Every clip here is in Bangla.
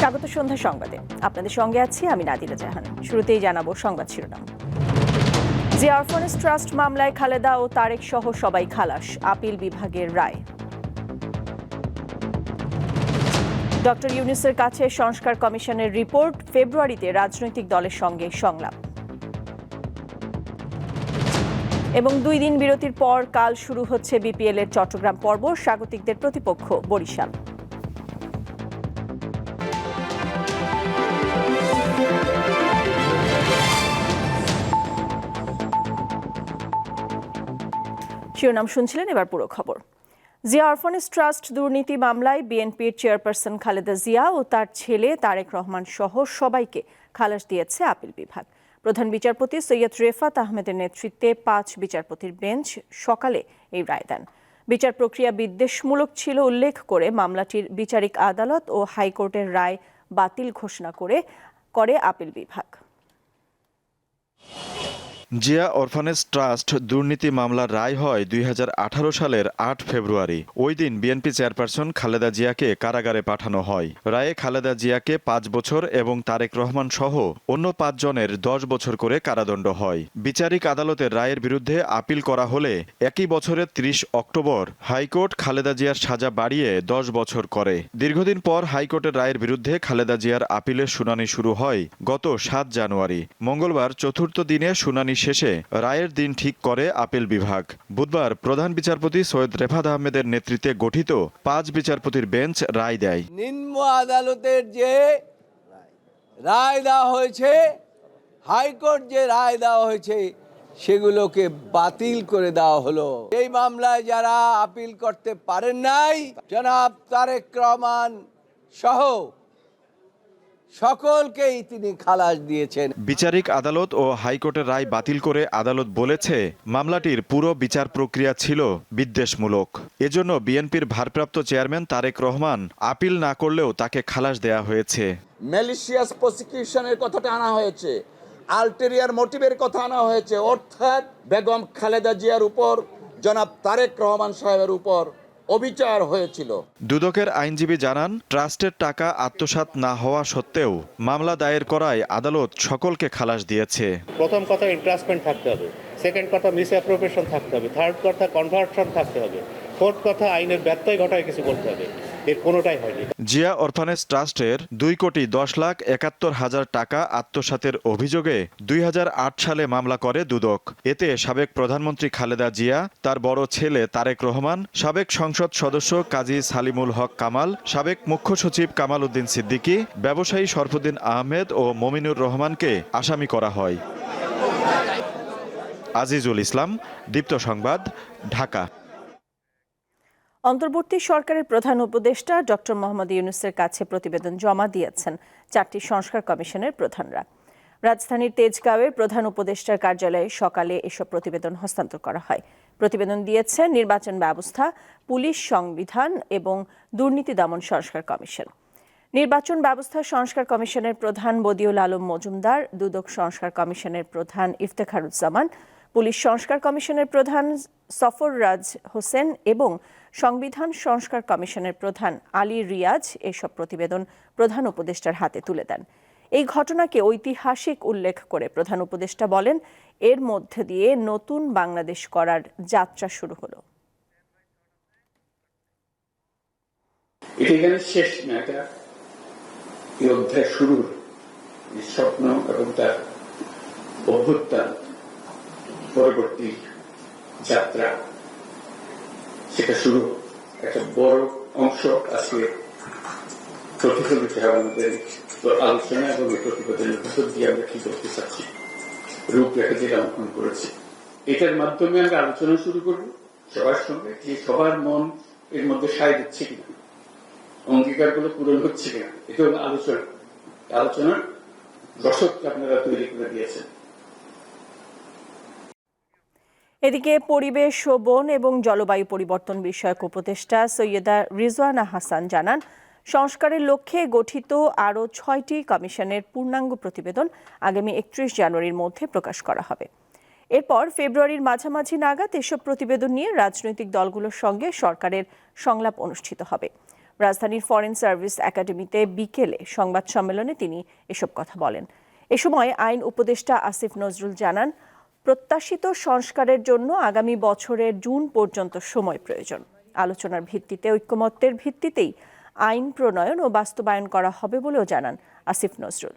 স্বাগত সন্ধ্যা সংবাদে। আপনাদের সঙ্গে আছি আমি নাদিরা জাহান। শুরুতেই জানাব সংবাদ শিরোনাম। যে অরফানেজ ট্রাস্ট মামলায় খালেদা ও তারেক সহ সবাই খালাস, আপিল বিভাগের রায়। ডক্টর ইউনুসের কাছে সংস্কার কমিশনের রিপোর্ট, ফেব্রুয়ারিতে রাজনৈতিক দলের সঙ্গে সংলাপ। এবং দুই দিন বিরতির পর কাল শুরু হচ্ছে বিপিএল এর চট্টগ্রাম পর্ব, স্বাগতিকদের প্রতিপক্ষ বরিশাল। শিরোনাম শুনছিলেন, এবার পুরো খবর। জিয়া অরফানেজ ট্রাস্ট দুর্নীতি মামলায় বিএনপির চেয়ারপারসন খালেদা জিয়া ও তার ছেলে তারেক রহমান সহ সবাইকে খালাস দিয়েছে আপিল বিভাগ। প্রধান বিচারপতি সৈয়দ রেফাত আহমেদের নেতৃত্বে পাঁচ বিচারপতির বেঞ্চ সকালে এই রায় দেন। বিচার প্রক্রিয়া বিদ্বেষমূলক ছিল উল্লেখ করে মামলাটির বিচারিক আদালত ও হাইকোর্টের রায় বাতিল ঘোষণা করে করে আপিল বিভাগ। জিয়া অরফানেজ ট্রাস্ট দুর্নীতি মামলার রায় হয় দুই হাজার আঠারো সালের আট ফেব্রুয়ারি। ওই দিন বিএনপি চেয়ারপারসন খালেদা জিয়াকে কারাগারে পাঠানো হয়। রায়ে খালেদা জিয়াকে পাঁচ বছর এবং তারেক রহমান সহ অন্য পাঁচজনের দশ বছর করে কারাদণ্ড হয়। বিচারিক আদালতের রায়ের বিরুদ্ধে আপিল করা হলে একই বছরের ৩০ অক্টোবর হাইকোর্ট খালেদা জিয়ার সাজা বাড়িয়ে দশ বছর করে। দীর্ঘদিন পর হাইকোর্টের রায়ের বিরুদ্ধে খালেদা জিয়ার আপিলের শুনানি শুরু হয় গত সাত জানুয়ারি। মঙ্গলবার চতুর্থ দিনে শুনানি শেষে রায়ের দিন ঠিক করে আপিল বিভাগ। বুধবার প্রধান বিচারপতি সৈয়দ রেফাত আহমেদের নেতৃত্বে গঠিত পাঁচ বিচারপতির বেঞ্চ রায় দেয়। নিম্ন আদালতের যে রায় দেওয়া হয়েছে, হাইকোর্ট যে রায় দেওয়া হয়েছে, সেগুলোকে বাতিল করে দেওয়া হলো। এই মামলায় যারা আপিল করতে পারেন নাই, জনাব তারেক রহমান সহ সকলকেই তিনি খালাস দিয়েছেন। বিচারিক আদালত ও হাইকোর্টের রায় বাতিল করে আদালত বলেছে মামলাটির পুরো বিচার প্রক্রিয়া ছিল বিদ্বেষমূলক। এজন্য বিএনপির ভারপ্রাপ্ত চেয়ারম্যান তারেক রহমান আপিল না করলেও তাকে খালাস দেয়া হয়েছে। ম্যালিশিয়াস প্রসিকিউশনের কথাটা আনা হয়েছে। আলটেরিয়ার মোটিভের কথা আনা হয়েছে। অর্থাৎ বেগম খালেদা জিয়ার উপর জনাব তারেক রহমান সাহেবের উপর। অবিচার হয়েছিল। দুদকের আইনজীবী জানান ট্রাস্টের টাকা আত্মসাত না হওয়া সত্ত্বেও মামলা দায়ের করায় আদালত সকলকে খালাস দিয়েছে। প্রথম কথা ইন্টারেস্টমেন্ট থাকতে হবে। সেকেন্ড কথা মিস অ্যাপ্রোপ্রিয়েশন থাকতে হবে। থার্ড কথা কনভার্সন থাকতে হবে। ফোর্থ কথা আইনের ব্যত্যয় ঘটায় কিছু বলতে হবে। এর কোনোটাই হয়নি। জিয়া অরফানেজ ট্রাস্টের দুই কোটি দশ লাখ একাত্তর হাজার টাকা আত্মসাতের অভিযোগে দুই হাজার আট সালে মামলা করে দুদক। এতে সাবেক প্রধানমন্ত্রী খালেদা জিয়া, তার বড় ছেলে তারেক রহমান, সাবেক সংসদ সদস্য কাজী সালিমুল হক কামাল, সাবেক মুখ্য সচিব কামাল উদ্দিন সিদ্দিকী, ব্যবসায়ী শরফুদ্দিন আহমেদ ও মমিনুর রহমানকে আসামি করা হয়। আজিজুল ইসলাম, দীপ্ত সংবাদ, ঢাকা। অন্তর্বর্তী সরকারের প্রধান উপদেষ্টা ডক্টর মোহাম্মদ ইউনুসের কাছে প্রতিবেদন জমা দিয়েছেন চারটি সংস্কার কমিশনের প্রধানরা। রাজধানীর তেজগাঁওয়ের প্রধান উপদেষ্টার কার্যালয়ে সকালে এসব প্রতিবেদন হস্তান্তর করা হয়। প্রতিবেদন দিয়েছে নির্বাচন ব্যবস্থা, পুলিশ সংবিধান এবং দুর্নীতি দমন সংস্কার কমিশন। নির্বাচন ব্যবস্থা সংস্কার কমিশনের প্রধান বদিউল আলম মজুমদার, দুদক সংস্কার কমিশনের প্রধান ইফতেখারুজ্জামান, পুলিশ সংস্কার কমিশনের প্রধান সফররাজ হোসেন এবং সংবিধান সংস্কার কমিশনের প্রধান আলী রিয়াজ এসব প্রতিবেদন প্রধান উপদেষ্টার হাতে তুলে দেন। এই ঘটনাকে ঐতিহাসিক উল্লেখ করে প্রধান উপদেষ্টা বলেন, এর মধ্যে দিয়ে নতুন বাংলাদেশ করার যাত্রা শুরু হলো। এটা শেষ না এটা অধ্যায় শুরু এই স্বপ্ন এবং তার অভ্যুত্থান পরবর্তী যাত্রা। সেটা শুরু একটা বড় অংশ আজকে প্রতিফলিত হয় আমাদের আলোচনা এবং প্রতিবেদনের ভিতর দিয়ে আমরা কি করতে চাচ্ছি? রূপরেখা যেটা অঙ্কন করেছি। এটার মাধ্যমে আমরা আলোচনা শুরু করব। সবার সঙ্গে যে সবার মন এর মধ্যে সায় দিচ্ছে কিনা, অঙ্গীকারগুলো পূরণ হচ্ছে কিনা, এটা হলো আলোচনা। আলোচনার রসদকে আপনারা তৈরি করে দিয়েছেন। এদিকে পরিবেশ ও বন এবং জলবায়ু পরিবর্তন বিষয়ক উপদেষ্টা সৈয়দা রিজওয়ানা হাসান জানান, সংস্কারের লক্ষ্যে গঠিত আরও ছয়টি কমিশনের পূর্ণাঙ্গ প্রতিবেদন আগামী একত্রিশ জানুয়ারির মধ্যে প্রকাশ করা হবে। এরপর ফেব্রুয়ারির মাঝামাঝি নাগাদ এসব প্রতিবেদন নিয়ে রাজনৈতিক দলগুলোর সঙ্গে সরকারের সংলাপ অনুষ্ঠিত হবে। রাজধানীর ফরেন সার্ভিস একাডেমিতে বিকেলে সংবাদ সম্মেলনে তিনি এসব কথা বলেন। এ সময় আইন উপদেষ্টা আসিফ নজরুল জানান প্রত্যাশিত সংস্কারের জন্য আগামী বছরের জুন পর্যন্ত সময় প্রয়োজন। আলোচনার ভিত্তিতে ঐক্যমত্যের ভিত্তিতেই আইন প্রণয়ন ও বাস্তবায়ন করা হবে বলেও জানান আসিফ নজরুল।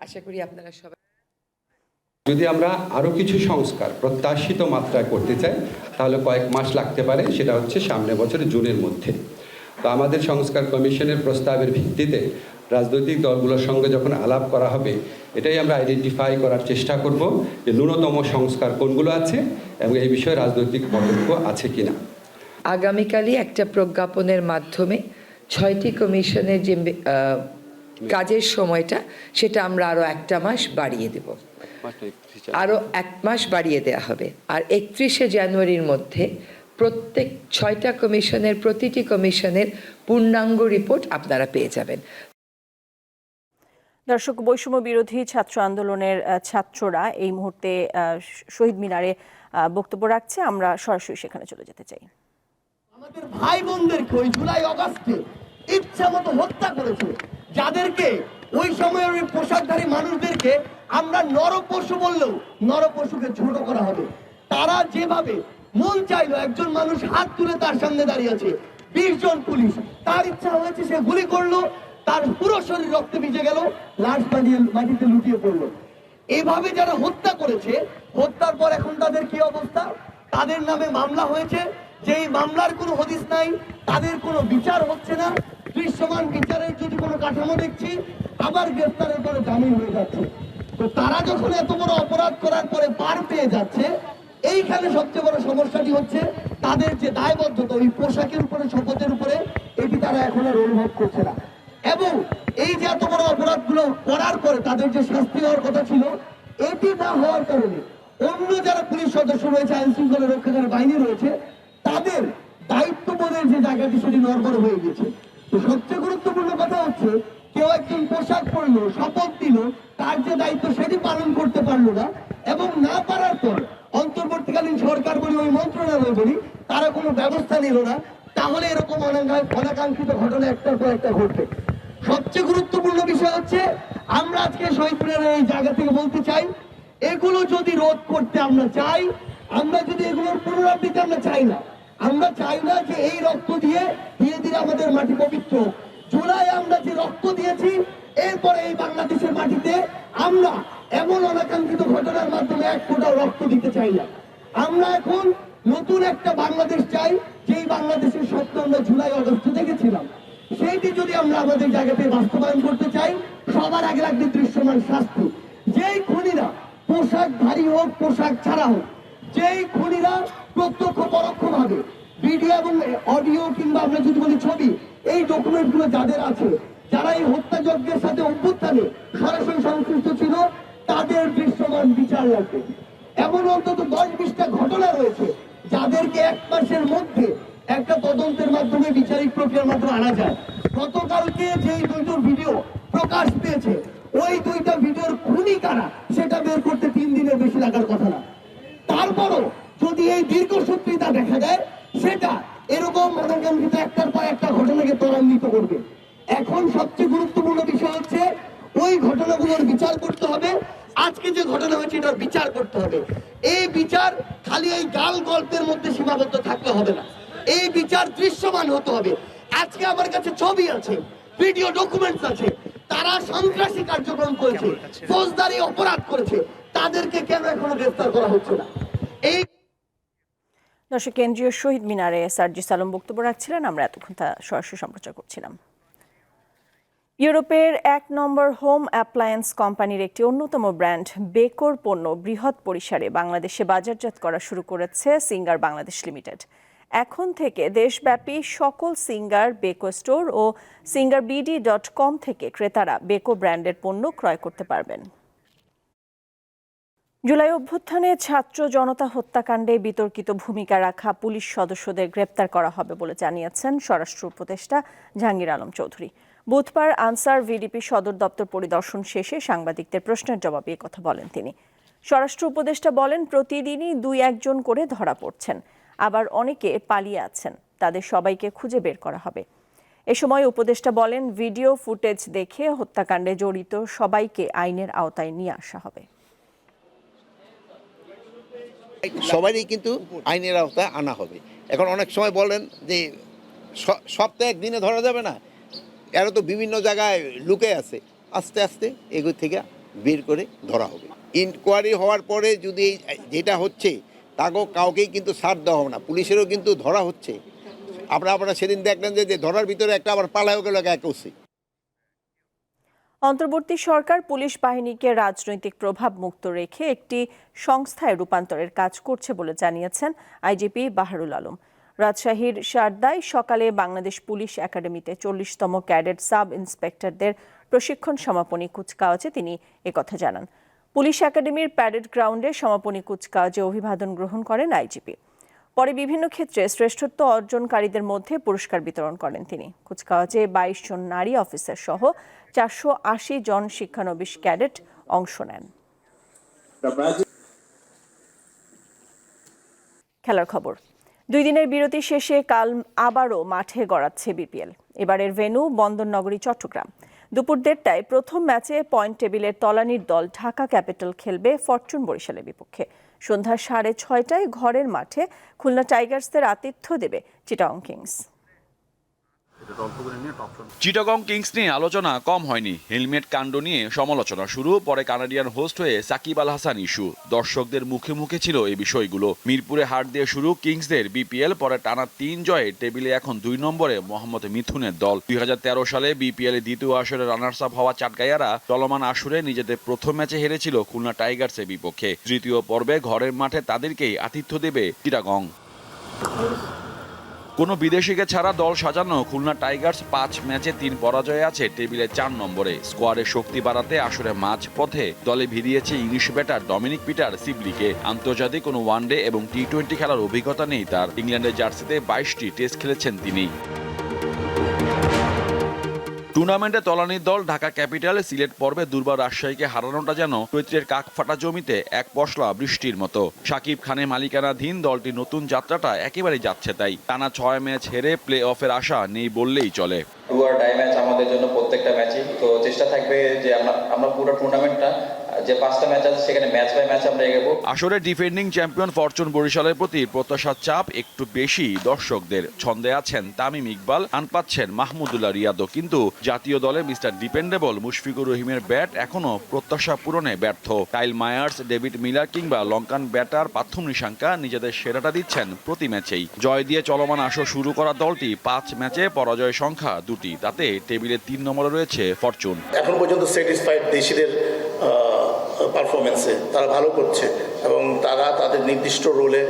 আশা করি আপনারা সবাই যদি আমরা আরও কিছু সংস্কার প্রত্যাশিত মাত্রায় করতে চাই তাহলে কয়েক মাস লাগতে পারে সেটা হচ্ছে সামনে বছর জুনের মধ্যে। তো আমাদের সংস্কার কমিশনের প্রস্তাবের ভিত্তিতে রাজনৈতিক দলগুলোর সঙ্গে যখন আলাপ করা হবে এটাই আমরা আইডেন্টিফাই করার চেষ্টা করব যে ন্যূনতম সংস্কার কোনগুলো আছে এবং এই বিষয়ে রাজনৈতিক পদক্ষ আছে কিনা। আগামীকালই একটা প্রজ্ঞাপনের মাধ্যমে ছয়টি কমিশনের যে কাজের সময়টা, সেটা আমরা আরও একটা মাস বাড়িয়ে দেব। আরও এক মাস বাড়িয়ে দেওয়া হবে। আর একত্রিশে জানুয়ারির মধ্যে প্রত্যেক ছয়টা কমিশনের, প্রতিটি কমিশনের পূর্ণাঙ্গ রিপোর্ট আপনারা পেয়ে যাবেন। দর্শক, বৈষম্য বিরোধী ছাত্র আন্দোলনের ছাত্ররা এই মুহূর্তে শহীদ মিনারে বক্তব্য রাখছে। আমরা সরাসরি সেখানে চলে যেতে চাই। আমাদের ভাই বোনদেরকে ওই জুলাই অগাস্টে ইচ্ছা মতো হত্যা করেছে। যাদেরকে ওই সময়ের ওই পোশাকধারী মানুষদেরকে আমরা নরপশু বললেও নরপশুকে ছোট করা হবে। তারা যেভাবে মন চাইলো একজন মানুষ হাত তুলে তার সামনে দাঁড়িয়ে আছে। বিশ জন পুলিশ, তার ইচ্ছা হয়েছে সে গুলি করল, তার শরীর রক্তে ভিজে গেল, লাশ মাটিয়ে মাটিতে লুটিয়ে পড়ল। এভাবে যারা হত্যা করেছে, হত্যার পর এখন তাদের কি অবস্থা? তাদের নামে মামলা হয়েছে। যেই মামলার কোনো হদিস নাই, তাদের কোনো বিচার হচ্ছে না। দৃশ্যমান বিচারের যদি কোনো কাঠামো দেখছি, আবার গ্রেফতারের পরে জামিন হয়ে যাচ্ছে। তো তারা যখন এত বড় অপরাধ করার পরে পার পেয়ে যাচ্ছে, এইখানে সবচেয়ে বড় সমস্যাটি হচ্ছে, তাদের যে দায়বদ্ধতা, ওই পোশাকের উপরে, শপথের উপরে, এটি তারা এখন আর অনুভব করছে না। এই যে এত বড় অপরাধগুলো করার পরে তাদের যে শাস্তি হওয়ার কথা ছিল, এটি না হওয়ার কারণে অন্য যারা পুলিশ সদস্য রয়েছে, আইন শৃঙ্খলা রক্ষাকারী বাহিনী রয়েছে, তাদের দায়িত্ববোধের যে জায়গাটি সেটি নড়বড় হয়ে গেছে। তো সবচেয়ে গুরুত্বপূর্ণ কথা হচ্ছে, কেউ একজন পোশাক পরলো, শপথ দিল তার যে দায়িত্ব সেটি পালন করতে পারল না এবং না পারার পর অন্তর্বর্তীকালীন সরকার বলি, ওই মন্ত্রণালয় বলি, তারা কোনো ব্যবস্থা নিল না। তাহলে এরকম অনাকাঙ্ক্ষিত অনাকাঙ্ক্ষিত ঘটনা একটার পর একটা ঘটবে। সবচেয়ে গুরুত্বপূর্ণ বিষয় হচ্ছে, আমরা আজকে শহীদ মিনারের এই জায়গা থেকে বলতে চাই, এগুলো যদি রোধ করতে আমরা চাই, আমরা যদি এগুলোর পুনরাবৃত্তি আমরা চাই না, আমরা চাই না যে এই রক্ত দিয়ে ধীরে ধীরে আমাদের মাটি পবিত্র জুলাই আমরা যে রক্ত দিয়েছি, এরপরে এই বাংলাদেশের মাটিতে আমরা এমন অনাকাঙ্ক্ষিত ঘটনার মাধ্যমে এক ফোঁটাও রক্ত দিতে চাই না। আমরা এখন নতুন একটা বাংলাদেশ চাই, যেই বাংলাদেশের সত্য আমরা জুলাই অগস্ট দেখেছিলাম। সেইটি যদি আমরা আমাদের জায়গাতে বাস্তবায়ন করতে চাই, সবার আগে লাগবে দৃশ্যমান শাস্তি। যেই খুনিরা পোশাক ভারী হোক, পোশাক ছাড়া হোক, যেই খুনিরা প্রত্যক্ষ পরোক্ষ ভাবে ভিডিও এবং অডিও কিংবা আমরা যদি বলি ছবি, এই ডকুমেন্টগুলো যাদের আছে, যারা এই হত্যাযজ্ঞের সাথে অভ্যুত্থানে সরাসরি সংশ্লিষ্ট ছিল, তাদের দৃশ্যমান বিচার লাগবে। এমন অন্তত দশ বিশটা ঘটনা রয়েছে, যাদেরকে এক মাসের মধ্যে একটা তদন্তের মাধ্যমে, বিচারিক প্রক্রিয়ার মাধ্যমে আনা যায়। গতকালকে যেই দুইটোর ভিডিও প্রকাশ পেয়েছে, ওই দুইটা ভিডিওর খুনি কারা, সেটা বের করতে তিন দিনের বেশি লাগার কথা না। তারপরও যদি এই দীর্ঘসূত্রিতা দেখা যায়, সেটা এরকম অনাকাঙ্ক্ষিত একটার পর একটা ঘটনাকে ত্বরান্বিত করবে। এখন সবচেয়ে গুরুত্বপূর্ণ বিষয় হচ্ছে, ওই ঘটনাগুলোর বিচার করতে হবে। আজকে যে ঘটনা হয়েছে, এটার বিচার করতে হবে। এই বিচার খালি এই গাল গল্পের মধ্যে সীমাবদ্ধ থাকলে হবে না। এই বিচার দৃশ্যমান হতে হবে। আজকে আমার কাছে ছবি আছে ভিডিও ডকুমেন্টস আছে। তারা সন্ত্রাসী কার্যক্রম করেছে ফৌজদারি অপরাধ করেছে। তাদেরকে কেন এখনও গ্রেফতার করা হচ্ছে না? এই দর্শক কেন্দ্রীয় শহীদ মিনারে সার্জি সালম বক্তব্য রাখছিলেন। আমরা এতক্ষণ তা সরাসরি সম্প্রচার করছিলাম। ইউরোপের এক নম্বর হোম অ্যাপ্লায়েন্স কোম্পানির একটি অন্যতম ব্র্যান্ড বেকোর পণ্য বৃহৎ পরিসরে বাংলাদেশে বাজারজাত করা শুরু করেছে সিঙ্গার বাংলাদেশ লিমিটেড। এখন থেকে দেশব্যাপী সকল সিঙ্গার বেকো স্টোর ও সিঙ্গার বিডি ডট কম থেকে ক্রেতারা বেকো ব্র্যান্ডের পণ্য ক্রয় করতে পারবেন। জুলাই অভ্যুত্থানে ছাত্র জনতা হত্যাকাণ্ডে বিতর্কিত ভূমিকা রাখা পুলিশ সদস্যদের গ্রেপ্তার করা হবে বলে জানিয়েছেন স্বরাষ্ট্র উপদেষ্টা জাহাঙ্গীর আলম চৌধুরী। বুধবার আনসার ভিডিপি সদর দপ্তর পরিদর্শন শেষে সাংবাদিকদের প্রশ্নের জবাবে কথা বলেন তিনি। স্বরাষ্ট্র উপদেষ্টা বলেন, প্রতিদিনই দুই একজন করে ধরা পড়ছেন। আবার অনেকে পালিয়ে আছেন। তাদের সবাইকে খুঁজে বের করা হবে। এ সময় উপদেষ্টা বলেন, ভিডিও ফুটেজ দেখে হত্যাকাণ্ডে জড়িত সবাইকে আইনের আওতায় নিয়ে আসা হবে। সবারই কিন্তু আইনের আওতায় আনা হবে। এখন অনেক সময় বলেন যে সপ্তাহে একদিনে ধরা যাবে না। এরা তো বিভিন্ন জায়গায় লুকে আছে। আস্তে আস্তে এগুলো থেকে বের করে ধরা হবে। ইনকোয়ারি হওয়ার পরে যদি যেটা হচ্ছে তাকেও কাউকেই কিন্তু ছাড় দেওয়া হবে না। পুলিশেরও কিন্তু ধরা হচ্ছে। আপনারা আপনারা সেদিন দেখলেন যে ধরার ভিতরে একটা আবার পালায়ও গেল এক অন্তর্বর্তী সরকার পুলিশ বাহিনীকে রাজনৈতিক প্রভাব মুক্ত রেখে একটি সংস্থায় রূপান্তরের কাজ করছে বলে জানিয়েছেন আইজিপি বাহারুল আলম। রাজশাহীর সারদায় সকালে বাংলাদেশ পুলিশ একাডেমিতে চল্লিশতম ক্যাডেট সাব ইন্সপেক্টরদের প্রশিক্ষণ সমাপনী কুচকাওয়াজে তিনি একথা জানান। পুলিশ একাডেমির প্যারেড গ্রাউন্ডে সমাপনী কুচকাওয়াজে অভিবাদন গ্রহণ করেন আইজিপি। পরে বিভিন্ন ক্ষেত্রে শ্রেষ্ঠত্ব অর্জনকারীদের মধ্যে পুরস্কার বিতরণ করেন তিনি। কুচকাওয়াজে বাইশ জন নারী অফিসার সহ চারশো আশি জন শিক্ষানবিশ ক্যাডেট অংশ নেন। খেলার খবর। দুই দিনের বিরতি শেষে কাল আবারও মাঠে গড়াচ্ছে বিপিএল। এবারের ভেন্যু বন্দরনগরী, চট্টগ্রাম। দুপুর দেড়টায় প্রথম ম্যাচে পয়েন্ট টেবিলের তলানির দল ঢাকা ক্যাপিটাল খেলবে ফরচুন বরিশালের বিপক্ষে। সন্ধ্যা সাড়ে ছয়টায় ঘরের মাঠে খুলনা টাইগার্সদের আতিথ্য দেবে চিটাং কিংস। চিটাগং কিংস নিয়ে আলোচনা কম হয়নি। হেলমেট কাণ্ড নিয়ে সমালোচনা শুরু, পরে কানাডিয়ান হোস্ট হয়ে সাকিব আল হাসান ইস্যু। দর্শকদের মুখে মুখে ছিল এই বিষয়গুলো। মিরপুরে হাট দিয়ে শুরু কিংসদের বিপিএল, পরে টানা তিন জয়ে টেবিলে এখন দুই নম্বরে মোহাম্মদ মিথুনের দল। দুই হাজার তেরো সালে বিপিএল দ্বিতীয় আসরে রানার্স আপ হওয়া চাটগাইয়ারা চলমান আসরে নিজেদের প্রথম ম্যাচে হেরেছিল খুলনা টাইগার্সের বিপক্ষে। তৃতীয় পর্বে ঘরের মাঠে তাদেরকেই আতিথ্য দেবে চিটাগং। কোনো বিদেশিকে ছাড়া দল সাজানো খুলনা টাইগার্স পাঁচ ম্যাচে তিন পরাজয়ে আছে। টেবিলে চার নম্বরে। স্কোয়াডের শক্তি বাড়াতে আসরে মাঝ পথে দলে ভিড়িয়েছে ইংলিশ ব্যাটার ডমিনিক পিটার সিবলিকে। আন্তর্জাতিক কোনো ওয়ানডে এবং টি টোয়েন্টি খেলার অভিজ্ঞতা নেই তার। ইংল্যান্ডের জার্সিতে বাইশটি টেস্ট খেলেছেন তিনি। টুর্নামেন্টে তলানির দল ঢাকা ক্যাপিটালে সিলেট পর্বে দুর্বার রাজশাহীকে হারানোটা যেন চৈত্রের কাক ফাটা জমিতে এক পশলা বৃষ্টির মতো। সাকিব খানে মালিকানাধীন দলটি নতুন যাত্রাটা একেবারে যাচ্ছে তাই। টানা ছয় ম্যাচ হেরে প্লে অফের আশা নেই বললেই চলে। টু আর ডাই ম্যাচ আমাদের জন্য প্রত্যেকটা ম্যাচই। তো চেষ্টা থাকবে যে আমরা আমরা পুরো টুর্নামেন্টটা যে পাঁচটা ম্যাচ আছে সেখানে ম্যাচ বাই ম্যাচ আমরা এগোবো। আসরে ডিফেন্ডিং চ্যাম্পিয়ন ফরচুন বরিশালের প্রতি প্রত্যাশার চাপ একটু বেশি। দর্শকদের ছন্দে আছেন তামিম ইকবাল আন পাচ্ছেন মাহমুদুল্লাহ রিয়াদও। কিন্তু জাতীয় দলে মিস্টার ডিপেন্ডেবল মুশফিকুর রহিমের ব্যাট এখনও প্রত্যাশা পূরণে ব্যর্থ। কাইল মায়ার্স ডেভিড মিলার কিংবা লঙ্কান ব্যাটার পার্থম নিশাঙ্কা নিজেদের সেরাটা দিচ্ছেন প্রতি ম্যাচেই। জয় দিয়ে চলমান আসর শুরু করা দলটি পাঁচ ম্যাচে পরাজয় সংখ্যা দুটি। তাতে টেবিলে তিন নম্বরে রয়েছে ফরচুন। এখন পর্যন্ত স্যাটিসফাইড দেশিদের পারফরমেন্সে তারা ভালো করছে এবং তারা তাদের নির্দিষ্ট রোলে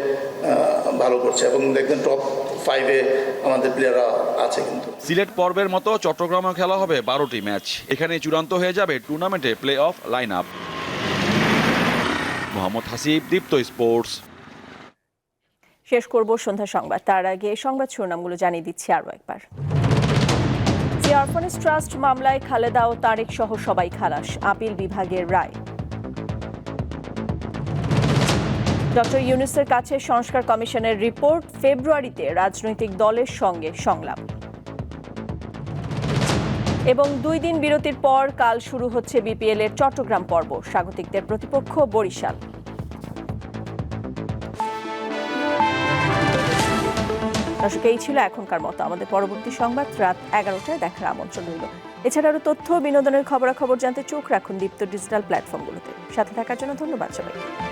ভালো করছে এবং দেখবেন টপ ফাইভে আমাদের প্লেয়াররা আছে কিন্তু। সিলেট পর্বের মতো চট্টগ্রামে খেলা হবে বারোটি ম্যাচ এখানে চূড়ান্ত হয়ে যাবে টুর্নামেন্টে playoff lineup Mohammad Hasib Deepto Sports. শেষ করব সন্ধ্যা সংবাদ। তার আগে সংবাদ শিরোনামগুলো জানিয়ে দিচ্ছি আরও একবার। অরফানেজ ট্রাস্ট মামলায় খালেদা ও তারেক সহ সবাই খালাস। আপিল বিভাগের রায়। ডক্টর ইউনুসের কাছে সংস্কার কমিশনের রিপোর্ট, ফেব্রুয়ারিতে রাজনৈতিক দলের সঙ্গে সংলাপ। এবং দুই দিন বিরতির পর কাল শুরু হচ্ছে বিপিএল এর চট্টগ্রাম পর্ব। স্বাগতিকদের প্রতিপক্ষ বরিশাল। দর্শক, এই ছিল এখনকার মতো। আমাদের পরবর্তী সংবাদ রাত এগারোটায় দেখার আমন্ত্রণ রইল। এছাড়া আরও তথ্য, বিনোদনের খবরাখবর জানতে চোখ রাখুন দীপ্ত ডিজিটাল প্ল্যাটফর্মগুলোতে। সাথে থাকার জন্য ধন্যবাদ সবাইকে।